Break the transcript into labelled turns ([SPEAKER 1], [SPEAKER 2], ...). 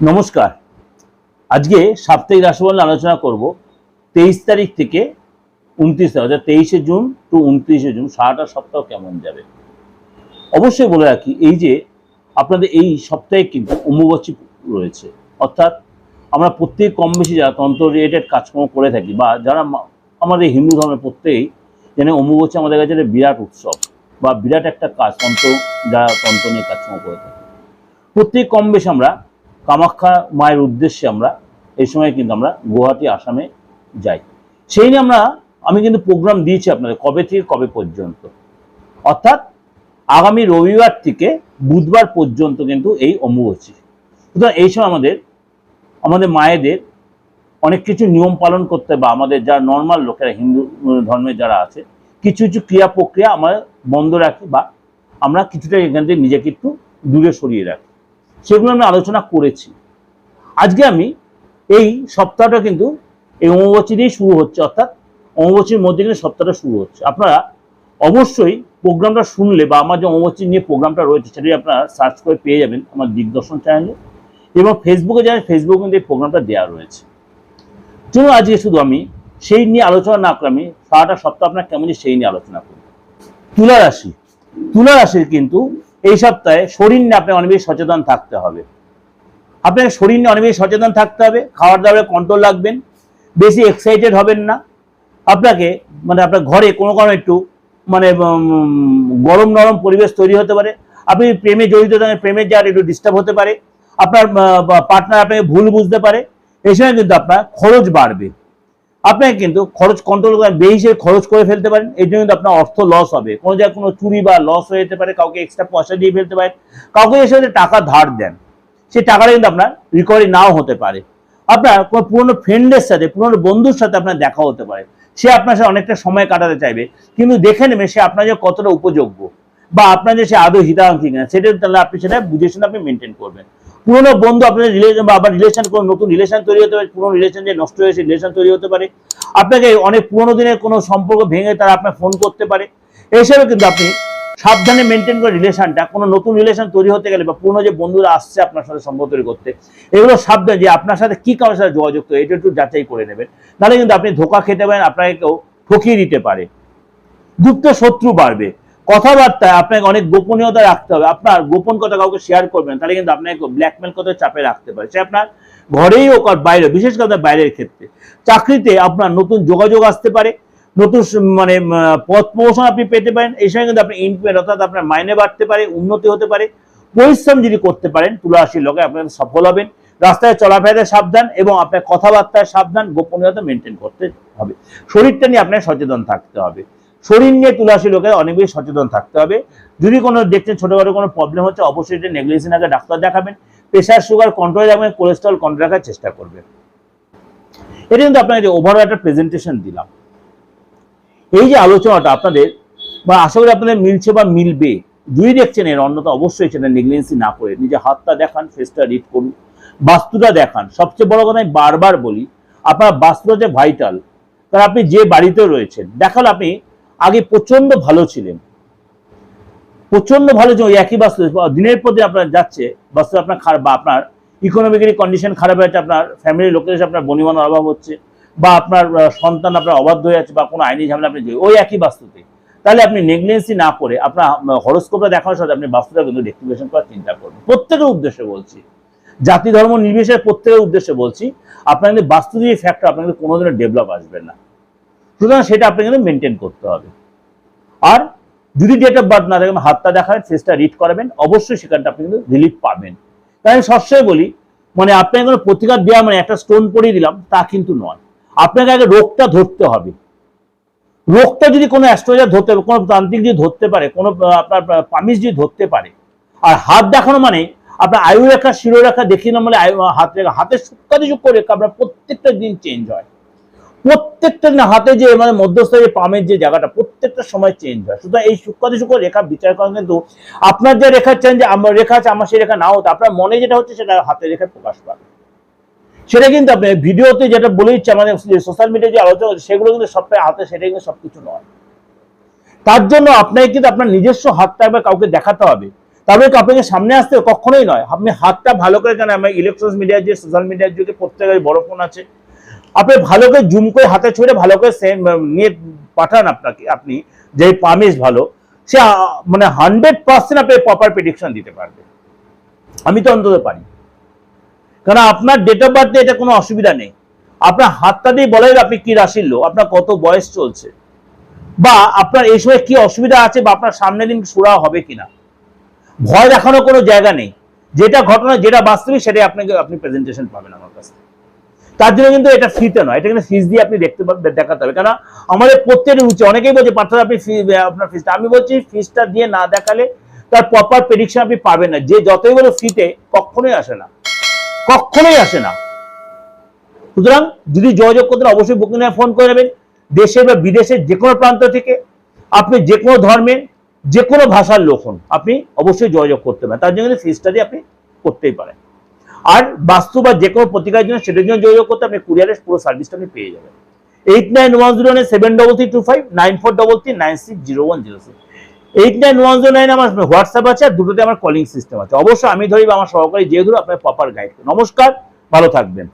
[SPEAKER 1] নমস্কার। আজকে সাপ্তাহিক রাশিফল আলোচনা করব। তেইশ তারিখ থেকে উনত্রিশ তারিখ, অর্থাৎ তেইশে জুন টু উনত্রিশে জুন, সারাটা সপ্তাহ কেমন যাবে? অবশ্যই বলে রাখি, এই যে আপনাদের এই সপ্তাহে কিন্তু অম্বুবাচী রয়েছে। অর্থাৎ আমরা প্রত্যেক কম বেশি যারা তন্ত্র রিলেটেড কাজকর্ম করে থাকি বা যারা আমাদের হিন্দু ধর্মের প্রত্যেকেই যেন অম্বুবাচী আমাদের কাছে বিরাট উৎসব বা বিরাট একটা কাজ, তন্ত্র যারা তন্ত্র নিয়ে কাজকর্ম করে থাকি। প্রত্যেক কম বেশি আমরা কামাখ্যা মায়ের উদ্দেশ্যে আমরা এই সময় কিন্তু আমরা গুয়াহাটি, আসামে যাই। সেই নিয়ে আমরা, আমি কিন্তু প্রোগ্রাম দিয়েছি আপনাদের, কবে থেকে কবে পর্যন্ত। অর্থাৎ আগামী রবিবার থেকে বুধবার পর্যন্ত কিন্তু এই অম্বুবাচী। সুতরাং এই সময় আমাদের আমাদের মায়েদের অনেক কিছু নিয়ম পালন করতে বা আমাদের যারা নর্মাল লোকেরা, হিন্দু ধর্মের যারা আছে, কিছু কিছু ক্রিয়া প্রক্রিয়া আমরা বন্ধ রাখি বা আমরা কিছুটা এখান থেকে নিজেকে একটু দূরে সরিয়ে রাখি। সেগুলো আমি আলোচনা করেছি। আজকে আমি এই সপ্তাহটা কিন্তু এই অমাবচী দিয়েই শুরু হচ্ছে, অর্থাৎ অমাবচীর মধ্যে কিন্তু সপ্তাহটা শুরু হচ্ছে। আপনারা অবশ্যই প্রোগ্রামটা শুনলে বা আমার যে অমাবচী নিয়ে প্রোগ্রামটা রয়েছে সেটাই আপনারা সার্চ করে পেয়ে যাবেন আমার দিগদর্শন চ্যানেলে এবং ফেসবুকে যাবেন ফেসবুকে কিন্তু এই প্রোগ্রামটা দেওয়া রয়েছে। চলুন আজকে শুধু আমি সেই নিয়ে আলোচনা না করে আমি সারাটা সপ্তাহ আপনার কেমন সেই নিয়ে আলোচনা করি। তুলা রাশি। তুলা রাশির কিন্তু এই সপ্তাহে শরীর নিয়ে আপনাকে অনেক বেশি সচেতন থাকতে হবে। আপনাকে শরীর নিয়ে অনেক বেশি সচেতন থাকতে হবে, খাওয়ার দাওয়ারে কন্ট্রোল রাখবেন, বেশি এক্সাইটেড হবেন না। আপনাকে মানে আপনার ঘরে কোনো কোনো একটু মানে গরম নরম পরিবেশ তৈরি হতে পারে। আপনি প্রেমে জড়িত থাকেন প্রেমের জায়গাটা একটু ডিস্টার্ব হতে পারে। আপনার পার্টনার আপনাকে ভুল বুঝতে পারে। এই সময় কিন্তু আপনার খরচ বাড়বে। আপনাকে কিন্তু খরচ কন্ট্রোল করে বেশি খরচ করে ফেলতে পারেন। এই জন্য কিন্তু আপনার অর্থ লস হবে। কোনো জায়গায় কোনো চুরি বা লস হয়ে যেতে পারে, কাউকে এক্সট্রা পয়সা দিয়ে ফেলতে পারেন। কাউকে এসে টাকা ধার দেন, সেই টাকাটা কিন্তু আপনার রিকভারি নাও হতে পারে। আপনার কোনো পুরনো ফ্রেন্ডের সাথে, পুরনো বন্ধুর সাথে আপনার দেখা হতে পারে। সে আপনার সাথে অনেকটা সময় কাটাতে চাইবে, কিন্তু দেখে নেবে সে আপনার যে কতটা উপযোগ্য বা আপনার যে সে আদৌ হিতাকাঙ্ক্ষী কিনা, সেটা তাহলে আপনি সেটা বুঝে শুনে আপনি মেনটেন করবেন। পুরোনো বন্ধু আপনাদের রিলেশন বা আবার রিলেশন কোনো নতুন রিলেশন তৈরি হতে পারে, পুরোনো রিলেশন যে নষ্ট হয়েছে রিলেশন তৈরি হতে পারে। আপনাকে অনেক পুরোনো দিনের কোনো সম্পর্ক ভেঙে তারা আপনার ফোন করতে পারে। এই হিসাবে কিন্তু আপনি সাবধানে মেনটেন করে রিলেশনটা কোনো নতুন রিলেশন তৈরি হতে গেলে বা পুরোনো যে বন্ধুরা আসছে আপনার সাথে সম্পর্ক তৈরি করতে, এগুলো সাবধান যে আপনার সাথে কী কারোর সাথে যোগাযোগ তো এটা একটু যাচাই করে নেবেন। নাহলে কিন্তু আপনি ধোকা খেতে পারেন, আপনাকে কেউ ঠকিয়ে দিতে পারে। গুপ্ত শত্রু বাড়বে। কথাবার্তায় আপনাকে অনেক গোপনীয়তা রাখতে হবে। আপনার গোপন কথা কাউকে শেয়ার করবেন, তাহলে কিন্তু আপনাকে ব্ল্যাকমেল কথা চাপে রাখতে পারে। সে আপনার ঘরেই হোক আর বাইরে, বিশেষ করে বাইরের ক্ষেত্রে। চাকরিতে আপনার নতুন যোগাযোগ আসতে পারে, নতুন মানে পদ প্রমোশন আপনি পেতে পারেন। এই সময় কিন্তু আপনি ইনক্রিমেন্ট অর্থাৎ আপনার মাইনে বাড়তে পারে, উন্নতি হতে পারে। পরিশ্রম যদি করতে পারেন তুলা রাশির লোকে আপনার সফল হবেন। রাস্তায় চলাফেরাতে সাবধান এবং আপনার কথাবার্তায় সাবধান, গোপনীয়তা মেনটেন করতে হবে। শরীরটা নিয়ে আপনার সচেতন থাকতে হবে। শরীর নিয়ে তুলাসী লোকের, অনেক বেশি সচেতন থাকতে হবে। যদি কোনো দেখছেন ছোটখাটো কোনো প্রবলেম হচ্ছে, অবশ্যই এটা নেগলিজেন্স আগে ডাক্তার দেখাবেন। প্রেশার সুগার কন্ট্রোলে রাখবেন কোলেস্ট্রল কন্ট্রোল রাখার চেষ্টা করবেন। এটা কিন্তু আপনাকে ওভারঅল একটা প্রেজেন্টেশন দিলাম। এই যে আলোচনাটা আপনাদের, বা আশা করি আপনাদের মিলছে বা মিলবে, যদি দেখছেন এর অন্যতা অবশ্যই সেটা নেগলিজেন্সি না করে, নিজে হাতটা দেখান ফেসটা রিড করুন। বাস্তুটা দেখান। সবচেয়ে বড় কথা আমি বারবার বলি, আপনার বাস্তুটা যে ভাইটাল কারণ আপনি যে বাড়িতে রয়েছেন, দেখাল আপনি আগে প্রচণ্ড ভালো ছিলেন। প্রচণ্ড ভালো ছিল একই বাস্তু দিনের পর দিন আপনার যাচ্ছে বাস্তু আপনার খারাপ বা আপনার ইকোনমিক্যালি কন্ডিশন খারাপ হয়েছে আপনার ফ্যামিলির লোকের সাথে আপনার বনিমানের অভাব হচ্ছে, বা আপনার সন্তান আপনার অবাধ্য হয়ে যাচ্ছে, বা কোনো আইনি ঝামেলা আপনি ওই একই বাস্তুতে তাহলে আপনি নেগলেন্সি না করে আপনার হরস্কোপটা দেখানোর সাথে আপনি বাস্তুটা কিন্তু রেক্টিভেশন করার চিন্তা করবেন। প্রত্যেকের উদ্দেশ্যে বলছি, জাতি ধর্ম নির্বিশেষে প্রত্যেকের উদ্দেশ্যে বলছি, আপনার কিন্তু বাস্তু যে ফ্যাক্টর আপনার কিন্তু কোনো কোনোদিনও ডেভেলপ আসবে না। সুতরাং সেটা আপনাকে কিন্তু মেনটেন করতে হবে। আর যদি ডেট অফ বার্থ না থাকে হাতটা দেখাবেন ফেসটা রিড করাবেন, অবশ্যই সেখানটা আপনি কিন্তু রিলিফ পাবেন। তাই আমি সবসময় বলি মানে আপনাকে কোনো প্রতিকার দেওয়া মানে একটা স্টোন পরিয়ে দিলাম, তা কিন্তু নয়। আপনাকে আগে রোগটা ধরতে হবে। রোগটা যদি কোনো অ্যাস্ট্রোলজার ধরতে হবে কোনো তান্ত্রিক যদি ধরতে পারে, কোনো আপনার পামিশ যদি ধরতে পারে, আর হাত দেখানো মানে আপনার আয়ু রেখা, শিরোরেখা দেখিয়ে না মানে হাত রেখা, হাতের সূক্ষ্মাতি সূক্ষ্ম রেখা আপনার প্রত্যেকটা দিন চেঞ্জ হয়। প্রত্যেকটা হাতে যে মানে মধ্যস্থ যে পামের যে জায়গাটা, প্রত্যেকটা সময় চেঞ্জ হয়। সুতরাং এই সূক্ষ্মাতি সূক্ষ্ম রেখা বিচার করেন কিন্তু আপনার যে রেখা চেঞ্জ আমার রেখা আছে, আমার সেই রেখা নাও হতো, আপনার মনে যেটা হচ্ছে সেটা হাতের রেখায় প্রকাশ পাবে। সেটা কিন্তু আপনি ভিডিওতে যেটা বলে দিচ্ছে আমাদের সোশ্যাল মিডিয়ায় যে আলোচনা সেগুলো কিন্তু সবটাই হাতে সেটা কিন্তু সবকিছু নয়। তার জন্য আপনাকে কিন্তু আপনার নিজস্ব হাতটা একবার কাউকে দেখাতে হবে। তবে আপনাকে সামনে আসতে? কখনোই নয়। আপনি হাতটা ভালো করে কেন আমার ইলেকট্রনিক্স মিডিয়ার যে সোশ্যাল মিডিয়ার যুগে প্রত্যেকের বড় ফোন আছে। আপনি ভালো করে জুম করে হাতে ছুঁড়ে ভালো করে নিয়ে পাঠান আপনাকে, আপনি, যে পামিস ভালো, সে মানে হান্ড্রেড পার্সেন্ট আপনি প্রপার প্রেডিকশন দিতে পারবে। আমি তো অন্তত পারি। কারণ আপনার ডেট অফ বার্থে এটা কোনো অসুবিধা নেই। আপনার হাতটা দিয়ে বলা যাবে আপনি কি রাশির লোক, আপনার কত বয়স চলছে, বা আপনার এই সময় কি অসুবিধা আছে, বা আপনার সামনের দিন সুরা হবে কিনা। ভয় দেখানোর কোনো জায়গা নেই। যেটা ঘটনা, যেটা বাস্তবিক, সেটাই আপনাকে, আপনি প্রেজেন্টেশন পাবেন আমার কাছে তার জন্য কিন্তু এটা ফ্রিতে নয়। এটা কিন্তু ফিজ দিয়ে আপনি দেখতে দেখাতে হবে। কারণ আমাদের প্রত্যেকের উচিত, অনেকেই বলছে পার্থ আপনি ফি- আপনার ফিসটা আমি বলছি ফিজটা দিয়ে না দেখালে তার প্রপার প্রেডিকশন আপনি পাবেন না। যে যতই বলো ফ্রিতে কখনোই আসে না। কখনোই আসে না। সুতরাং যদি যোগাযোগ করতে অবশ্যই বুকিং ফোন করে নেবেন। দেশে বা বিদেশের যে কোনো প্রান্ত থেকে আপনি যে কোনো ধর্মের, যে কোনো ভাষার লোক হন, আপনি অবশ্যই যোগাযোগ করতে পারেন। তার জন্য ফিজটা দিয়ে আপনি করতেই পারেন। আর বাস্তব বা যে কোনো প্রতিকার জন্য, সেটার জন্য যোগাযোগ করতে আপনি কুরিয়ারের পুরো সার্ভিসটা আপনি পেয়ে যাবেন। Eight nine one zero nine seven double three two five nine four double three nine six zero one zero six eight nine one zero nine আমার হোয়াটসঅ্যাপ আছে আর দুটোতে আমার কলিং সিস্টেম আছে। অবশ্যই আমি ধরি বা আমার সহকারী যে ধরো আপনার প্রপার গাইড নমস্কার, ভালো থাকবেন।